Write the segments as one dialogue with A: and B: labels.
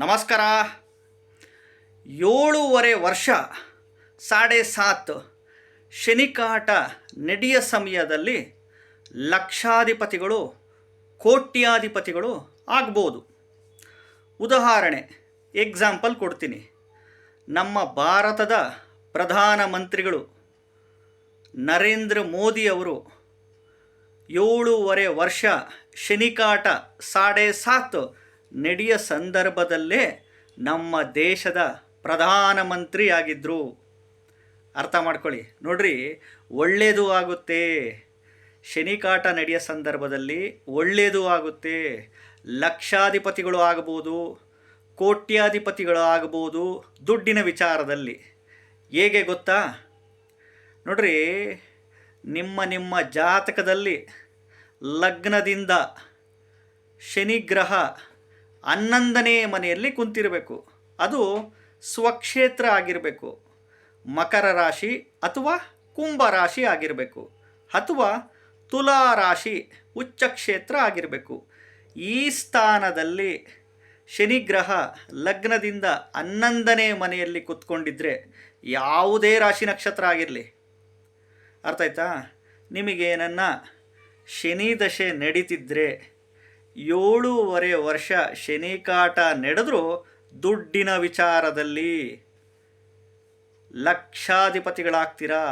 A: ನಮಸ್ಕಾರ. ಏಳೂವರೆ ವರ್ಷ, ಸಾಡೆ ಸಾತ್ ಶನಿಕಾಟ ನಡೆಯ ಸಮಯದಲ್ಲಿ ಲಕ್ಷಾಧಿಪತಿಗಳು, ಕೋಟ್ಯಾಧಿಪತಿಗಳು ಆಗ್ಬೋದು. ಉದಾಹರಣೆ ಎಕ್ಸಾಂಪಲ್ ಕೊಡ್ತೀನಿ. ನಮ್ಮ ಭಾರತದ ಪ್ರಧಾನಮಂತ್ರಿಗಳು ನರೇಂದ್ರ ಮೋದಿಯವರು ಏಳೂವರೆ ವರ್ಷ ಶನಿಕಾಟ ಸಾಡೆ ಸಾತ್ ನಡೆಯ ಸಂದರ್ಭದಲ್ಲೇ ನಮ್ಮ ದೇಶದ ಪ್ರಧಾನಮಂತ್ರಿ ಆಗಿದ್ದರು ಅರ್ಥ ಮಾಡ್ಕೊಳ್ಳಿ. ನೋಡ್ರಿ ಒಳ್ಳೆಯದು ಆಗುತ್ತೆ. ಶನಿಕಾಟ ನಡೆಯೋ ಸಂದರ್ಭದಲ್ಲಿ ಒಳ್ಳೆಯದು ಆಗುತ್ತೆ. ಲಕ್ಷಾಧಿಪತಿಗಳು ಆಗ್ಬೋದು, ಕೋಟ್ಯಾಧಿಪತಿಗಳು ಆಗ್ಬೋದು ದುಡ್ಡಿನ ವಿಚಾರದಲ್ಲಿ. ಹೇಗೆ ಗೊತ್ತಾ? ನೋಡ್ರಿ, ನಿಮ್ಮ ನಿಮ್ಮ ಜಾತಕದಲ್ಲಿ ಲಗ್ನದಿಂದ ಶನಿಗ್ರಹ ಹನ್ನೊಂದನೇ ಮನೆಯಲ್ಲಿ ಕುಂತಿರಬೇಕು. ಅದು ಸ್ವಕ್ಷೇತ್ರ ಆಗಿರಬೇಕು. ಮಕರ ರಾಶಿ ಅಥವಾ ಕುಂಭ ರಾಶಿ ಆಗಿರಬೇಕು. ಅಥವಾ ತುಲಾ ರಾಶಿ ಉಚ್ಚ ಕ್ಷೇತ್ರ ಆಗಿರಬೇಕು. ಈ ಸ್ಥಾನದಲ್ಲಿ ಶನಿಗ್ರಹ ಲಗ್ನದಿಂದ ಹನ್ನೊಂದನೇ ಮನೆಯಲ್ಲಿ ಕುತ್ಕೊಂಡಿದ್ದರೆ ಯಾವುದೇ ರಾಶಿ ನಕ್ಷತ್ರ ಆಗಿರಲಿ. ಅರ್ಥ ಆಯ್ತಾ? ನಿಮಗೇನನ್ನ ಶನಿ ದಶೆ ನಡೀತಿದ್ರೆ ಏಳೂವರೆ ವರ್ಷ ಶನಿಕಾಟ ನಡೆದರೂ ದುಡ್ಡಿನ ವಿಚಾರದಲ್ಲಿ ಲಕ್ಷಾಧಿಪತಿಗಳಾಗ್ತೀರಾ?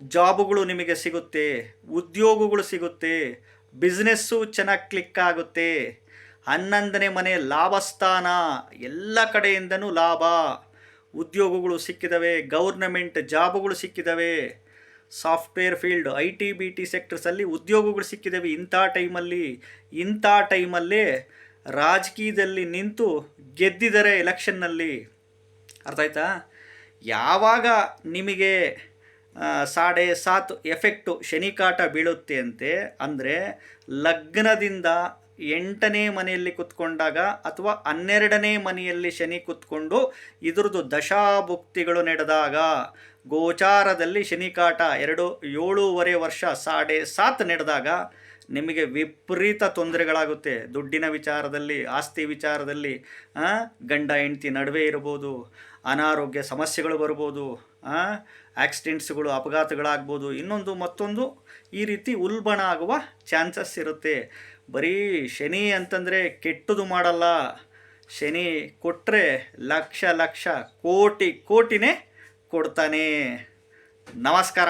A: ಜಾಬುಗಳು ನಿಮಗೆ ಸಿಗುತ್ತೆ, ಉದ್ಯೋಗಗಳು ಸಿಗುತ್ತೆ, ಬಿಸ್ನೆಸ್ಸು ಚೆನ್ನಾಗಿ ಕ್ಲಿಕ್ ಆಗುತ್ತೆ, ಹನ್ನೊಂದನೇ ಮನೆ ಲಾಭಸ್ಥಾನ, ಎಲ್ಲ ಕಡೆಯಿಂದನೂ ಲಾಭ, ಉದ್ಯೋಗಗಳು ಸಿಕ್ಕಿದವೆ, ಗೌರ್ನಮೆಂಟ್ ಜಾಬುಗಳು ಸಿಕ್ಕಿದವೆ software field, I T, B T ಸೆಕ್ಟರ್ಸಲ್ಲಿ ಉದ್ಯೋಗಗಳು ಸಿಕ್ಕಿದ್ದಾವೆ ಇಂಥ ಟೈಮಲ್ಲಿ, ಇಂಥ ಟೈಮಲ್ಲೇ ರಾಜಕೀಯದಲ್ಲಿ ನಿಂತು ಗೆದ್ದಿದ್ದಾರೆ ಎಲೆಕ್ಷನ್ನಲ್ಲಿ. ಅರ್ಥ ಆಯ್ತಾ? ಯಾವಾಗ ನಿಮಗೆ ಸಾಡೆ ಸಾತ್ ಎಫೆಕ್ಟು ಶನಿಕಾಟ ಬೀಳುತ್ತೆ ಅಂತೆ, ಅಂದರೆ ಲಗ್ನದಿಂದ ಎಂಟನೇ ಮನೆಯಲ್ಲಿ ಕುತ್ಕೊಂಡಾಗ ಅಥವಾ ಹನ್ನೆರಡನೇ ಮನೆಯಲ್ಲಿ ಶನಿ ಕುತ್ಕೊಂಡು ಇದ್ರದ್ದು ದಶಾಭುಕ್ತಿಗಳು ನಡೆದಾಗ ಗೋಚಾರದಲ್ಲಿ ಶನಿಕಾಟ ಎರಡು ಏಳೂವರೆ ವರ್ಷ ಸಾಡೆ ಸಾತ್ ನಡೆದಾಗ ನಿಮಗೆ ವಿಪರೀತ ತೊಂದರೆಗಳಾಗುತ್ತೆ. ದುಡ್ಡಿನ ವಿಚಾರದಲ್ಲಿ, ಆಸ್ತಿ ವಿಚಾರದಲ್ಲಿ ಗಂಡ, ಹೆಂಡತಿ ನಡುವೆ ಇರ್ಬೋದು ಅನಾರೋಗ್ಯ ಸಮಸ್ಯೆಗಳು ಬರ್ಬೋದು ಆಕ್ಸಿಡೆಂಟ್ಸ್ಗಳು, ಅಪಘಾತಗಳಾಗ್ಬೋದು, ಇನ್ನೊಂದು ಮತ್ತೊಂದು ಈ ರೀತಿ ಉಲ್ಬಣ ಆಗುವ ಚಾನ್ಸಸ್ ಇರುತ್ತೆ. ಬರೀ ಶನಿ ಅಂತಂದರೆ ಕೆಟ್ಟದು ಮಾಡಲ್ಲ. ಶನಿ ಕೊಟ್ಟರೆ ಲಕ್ಷ ಲಕ್ಷ ಕೋಟಿ ಕೋಟಿನೇ ಕೊಡ್ತಾನೆ. ನಮಸ್ಕಾರ.